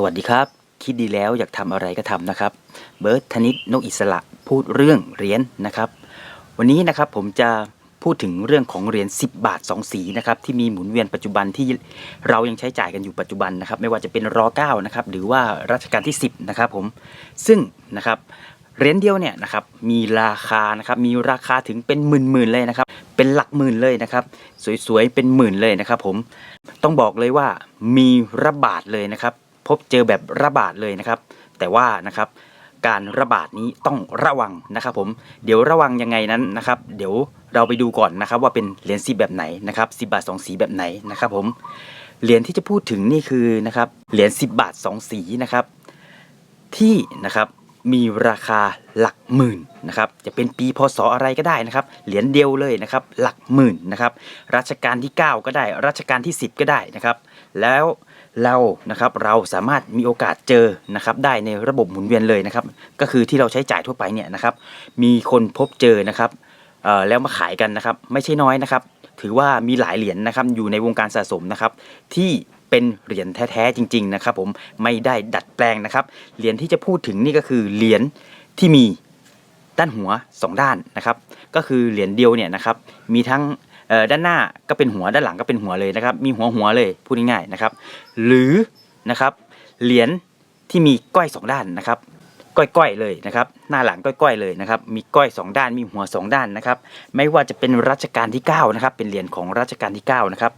สวัสดีครับ คิดดีแล้วอยากทำอะไรก็ทำนะครับ เบิร์ตธนิตนกอิสระพูดเรื่องเหรียญนะครับ วันนี้นะครับผมจะพูดถึงเรื่องของเหรียญ10 บาท 2 สีนะครับที่มีหมุนเวียนปัจจุบันที่เรายังใช้จ่ายกันอยู่ปัจจุบันนะครับ ไม่ว่าจะเป็นร9นะครับหรือว่ารัชกาลที่ 10 นะครับผมซึ่งนะครับเหรียญเดียวเนี่ยนะครับมีราคานะครับมีราคาถึงเป็นหมื่นๆเลยนะครับ เป็นหลักหมื่นเลยนะครับ สวยๆเป็นหมื่นเลยนะครับ ผมต้องบอกเลยว่ามีระบาดเลยนะครับ พบเจอแบบระบาดเลยนะครับ แต่ว่านะครับการระบาดนี้ต้องระวังนะครับผมเดี๋ยวระวังยังไงนั้นนะครับ เดี๋ยวเราไปดูก่อนนะครับ ว่าเป็นเหรียญสิแบบไหนนะครับสิบาทสองสีแบบไหนนะครับผมเหรียญที่จะพูดถึงนี่คือนะครับเหรียญ10บาท2สีนะครับ ที่นะครับมีราคาหลักหมื่นนะครับจะเป็นปีพศอะไรก็ได้นะครับ เหรียญเดียวเลยนะครับ หลักหมื่นนะครับรัชกาลที่ 9 ก็ได้รัชกาลที่ 10 ก็ได้นะครับ แล้ว เรานะครับเราสามารถมีโอกาสเจอนะครับได้ในระบบหมุนเวียนเลยนะครับ ก็คือที่เราใช้จ่ายทั่วไปเนี่ยนะครับ มีคนพบเจอนะครับแล้วมาขายกันนะครับ ไม่ใช่น้อยนะครับ ถือว่ามีหลายเหรียญนะครับอยู่ในวงการสะสมนะครับ ที่เป็นเหรียญแท้ๆจริง ๆ นะครับ ผมไม่ได้ดัดแปลงนะครับเหรียญที่จะพูดถึงนี่ก็คือเหรียญที่มีด้านหัว 2 ด้านนะครับ ก็คือเหรียญเดียวเนี่ยนะครับมีทั้ง ด้านหน้าก็เป็นหัวด้านหลังก็เป็นหัวเลยนะครับ มีหัวหัวเลยพูดง่ายๆนะครับ หรือนะครับเหรียญที่มีก้อยสองด้านนะครับก้อยๆเลยนะครับ หน้าหลังก้อยๆเลยนะครับ มีก้อย 2 ด้านมีหัว 2 ด้านนะครับ ไม่ว่าจะเป็นรัชกาลที่9นะครับ เป็นเหรียญของรัชกาลที่9นะครับ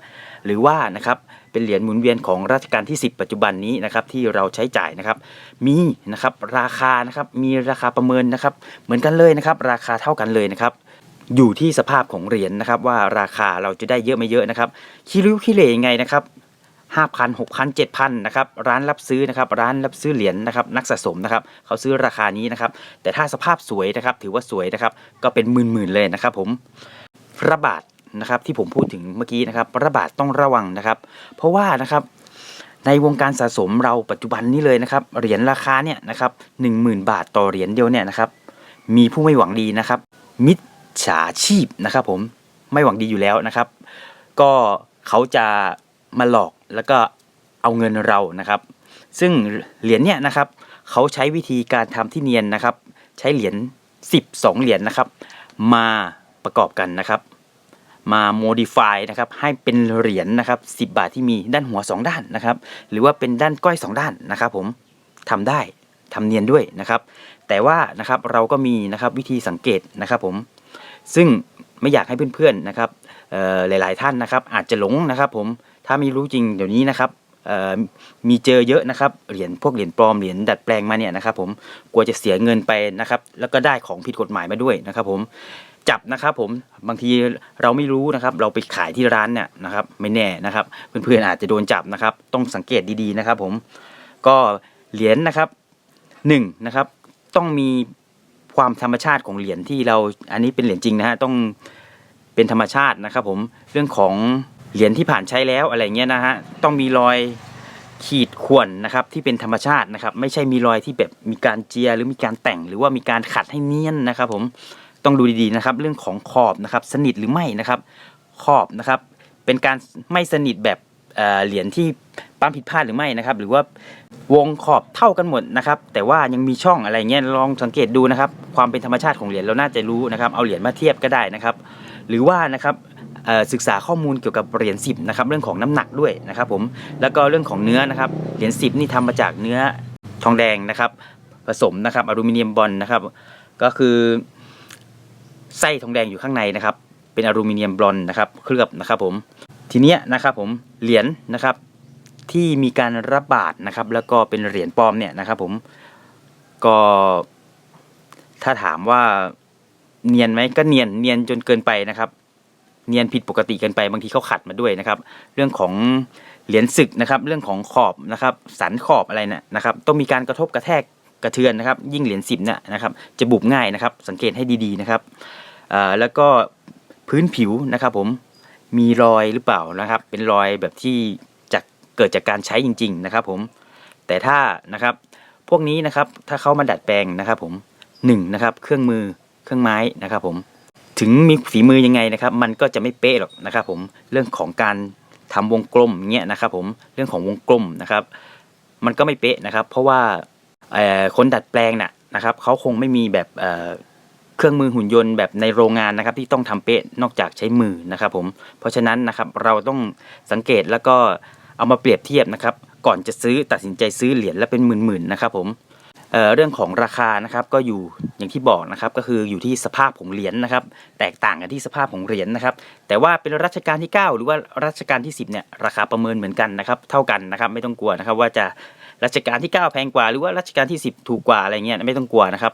หรือว่านะครับ เป็นเหรียญหมุนเวียนของรัชกาลที่ 10 ปัจจุบันนี้นะครับ ที่เราใช้จ่ายนะครับ มีนะครับ ราคานะครับ มีราคาประเมินนะครับ เหมือนกันเลยนะครับ ราคาเท่ากันเลยนะครับ อยู่ที่สภาพของเหรียญนะครับ ว่าราคาเราจะได้เยอะไม่เยอะนะครับคิริ้วคิเลยังไงนะครับห้าพันหกพันเจ็ดพันนะครับร้านรับซื้อนะครับร้านรับซื้อเหรียญนะครับนักสะสมนะครับเขาซื้อราคานี้นะครับแต่ถ้าสภาพสวยนะครับถือว่าสวยนะครับก็เป็นหมื่นๆเลยนะครับผมระบาดนะครับที่ผมพูดถึงเมื่อกี้นะครับระบาดต้องระวังนะครับ เพราะว่านะครับในวงการสะสมเราปัจจุบันนี้เลยนะครับเหรียญราคาเนี่ยนะครับหนึ่งหมื่นบาทต่อเหรียญเดียวเนี่ยนะครับมีผู้ไม่หวังดีนะครับมิจ ฉาชีพนะครับผมไม่หวังดีอยู่แล้วนะครับ ก็เขาจะมาหลอกแล้วก็เอาเงินเรานะครับ ซึ่งเหรียญเนี่ยนะครับเขาใช้วิธีการทำที่เนียนนะครับ ใช้เหรียญ12 เหรียญนะครับ มาประกอบกันนะครับ มา modify นะครับให้เป็นเหรียญนะครับ10 บาทที่มีด้านหัว 2 ด้านนะครับ หรือว่าเป็นด้านก้อย 2 ด้านนะครับผมทำได้ทำเนียนด้วยนะครับ แต่ว่านะครับเราก็มีนะครับวิธีสังเกตนะครับผม ซึ่งไม่อยากให้เพื่อนๆนะครับหลายๆท่านนะครับ อาจจะหลงนะครับผมถ้าไม่รู้จริงเดี๋ยวนี้นะครับมีเจอเยอะนะครับเหรียญพวกเหรียญปลอมเหรียญดัดแปลงมาเนี่ยนะครับผมกลัวจะเสียเงินไปนะครับแล้วก็ได้ของผิดกฎหมายมาด้วยนะครับผมจับนะครับผมบางทีเราไม่รู้นะครับ เราไปขายที่ร้านเนี่ยนะครับ ไม่แน่นะครับ เพื่อนๆอาจจะโดนจับนะครับ ต้องสังเกตดีๆนะครับผมก็เหรียญนะครับหนึ่งนะครับต้องมี ความธรรมชาติของเหรียญที่เราอันนี้เป็นเหรียญจริงนะฮะต้องเป็นธรรมชาตินะครับผมเรื่องของเหรียญที่ผ่านใช้แล้วอะไรเงี้ยนะฮะต้องมีรอยขีดข่วนนะครับที่เป็นธรรมชาตินะครับ ไม่ใช่มีรอยที่แบบมีการเจียหรือมีการแต่งหรือว่ามีการขัดให้เนียนนะครับ ผมต้องดูดีๆนะครับ เรื่องของขอบนะครับ สนิทหรือไม่นะครับ ขอบนะครับ เป็นการไม่สนิทแบบเอ่อเหรียญที่ ปั๊มผิดพลาดหรือไม่นะครับ หรือว่าวงขอบเท่ากันหมดนะครับ แต่ว่ายังมีช่องอะไรเงี้ยลองสังเกตดูนะครับ ความเป็นธรรมชาติของเหรียญเราน่าจะรู้นะครับ เอาเหรียญมาเทียบก็ได้นะครับ หรือว่านะครับศึกษาข้อมูลเกี่ยวกับเหรียญสิบนะครับเรื่องของน้ำหนักด้วยนะครับผมแล้วก็เรื่องของเนื้อนะครับเหรียญสิบนี่ทำมาจากเนื้อทองแดงนะครับผสมนะครับอลูมิเนียมบอลนะครับ ก็คือไส้ทองแดงอยู่ข้างในนะครับ เป็นอลูมิเนียมบลอนนะครับเคลือบนะครับผมทีเนี้ยนะครับผมเหรียญนะครับ ที่มีการระบาดนะครับ แล้วก็เป็นเหรียญปลอมเนี่ยนะครับ ผมก็ถ้าถามว่าเนียนไหมก็เนียนเนียนจนเกินไปนะครับ เนียนผิดปกติเกินไปบางทีเขาขัดมาด้วยนะครับ เรื่องของเหรียญศึกนะครับ เรื่องของขอบนะครับ สันขอบอะไรเนี่ยนะครับ ต้องมีการกระทบกระแทกกระเทือนนะครับ ยิ่งเหรียญสิบเนี่ยนะครับ จะบุบง่ายนะครับ สังเกตให้ดีๆนะครับแล้วก็พื้นผิวนะครับ ผมมีรอยหรือเปล่านะครับ เป็นรอยแบบที่ เกิดจากการใช้จริง ๆ นะครับผมแต่ถ้านะครับพวกนี้นะครับถ้าเขามาดัดแปลงนะครับผมหนึ่งนะครับเครื่องมือเครื่องไม้นะครับผมถึงมีฝีมือยังไงนะครับ มันก็จะไม่เป๊ะหรอกนะครับผมเรื่องของการทำวงกลมเงี้ยนะครับผมเรื่องของวงกลมนะครับ มันก็ไม่เป๊ะนะครับ เพราะว่าคนดัดแปลงน่ะนะครับเขาคงไม่มีแบบเอ่อเครื่องมือหุ่นยนต์แบบในโรงงานนะครับที่ต้องทำเป๊ะนอกจากใช้มือนะครับผมเพราะฉะนั้นนะครับเราต้องสังเกตแล้วก็ เอามาเปรียบเทียบนะครับ ก่อนจะซื้อตัดสินใจซื้อเหรียญแล้วเป็นหมื่นๆนะครับผมเเรื่องของราคานะครับก็อยู่อย่างที่บอกนะครับก็คืออยู่ที่สภาพของเหรียญนะครับ แตกต่างกันที่สภาพของเหรียญนะครับ แต่ว่าเป็นรัชกาลที่ 9 หรือว่ารัชกาลที่ 10เนี่ยราคาประเมินเหมือนกันนะครับ เท่ากันนะครับไม่ต้องกลัวนะครับว่าจะรัชกาลที่ 9 แพงกว่าหรือว่ารัชกาลที่ 10 ถูกกว่าอะไรเงี้ยไม่ต้องกลัวนะครับ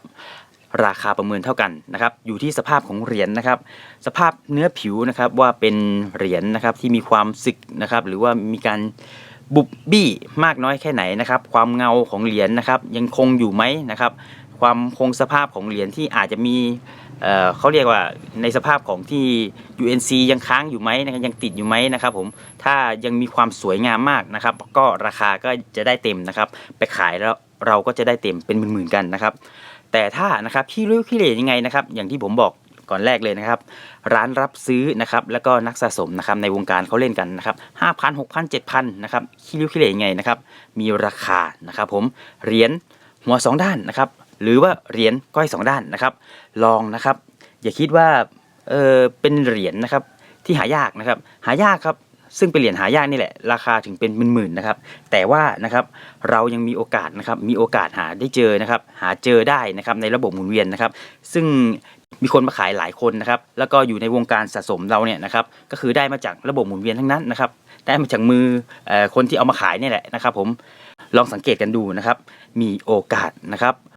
ราคาประเมินเท่ากันนะครับอยู่ที่สภาพของเหรียญนะครับ สภาพเนื้อผิวนะครับว่าเป็นเหรียญนะครับที่มีความสึกนะครับหรือว่ามีการบุบบี้มากน้อยแค่ไหนนะครับ ความเงาของเหรียญนะครับ ยังคงอยู่ไหมนะครับ ความคงสภาพของเหรียญที่อาจจะมีเอ่อเขาเรียกว่าในสภาพของที่ UNC ยังค้างอยู่ไหมนะครับยังติดอยู่ไหมนะครับผมถ้ายังมีความสวยงามมากนะครับ ก็ราคาก็จะได้เต็มนะครับ ไปขายแล้วเราก็จะได้เต็มเป็นหมื่นๆกันนะครับ แต่ถ้านะครับขี้ริ้วขี้เหร่ยังไงนะครับ อย่างที่ผมบอกก่อนแรกเลยนะครับ ร้านรับซื้อนะครับแล้วก็นักสะสมนะครับในวงการเขาเล่นกันนะครับห้าพันหกพันเจ็ดพันนะครับขี้ริ้วขี้เหร่ยังไงนะครับ มีราคานะครับผมเหรียญหัวสองด้านนะครับ หรือว่าเหรียญก้อยสองด้านนะครับ ลองนะครับ อย่าคิดว่าเออเป็นเหรียญนะครับที่หายากนะครับ หายากครับ ซึ่งเป็นเหรียญหายากนี่แหละ ราคาถึงเป็นหมื่นๆนะครับ แต่ว่านะครับเรายังมีโอกาสนะครับ มีโอกาสหาได้เจอนะครับ หาเจอได้นะครับในระบบหมุนเวียนนะครับ ซึ่งมีคนมาขายหลายคนนะครับ แล้วก็อยู่ในวงการสะสมเราเนี่ยนะครับ ก็คือได้มาจากระบบหมุนเวียนทั้งนั้นนะครับ ได้มาจากมือเอ่อคนที่เอามาขายนี่แหละนะครับ ผม ลองสังเกตกันดูนะครับ มีโอกาสนะครับ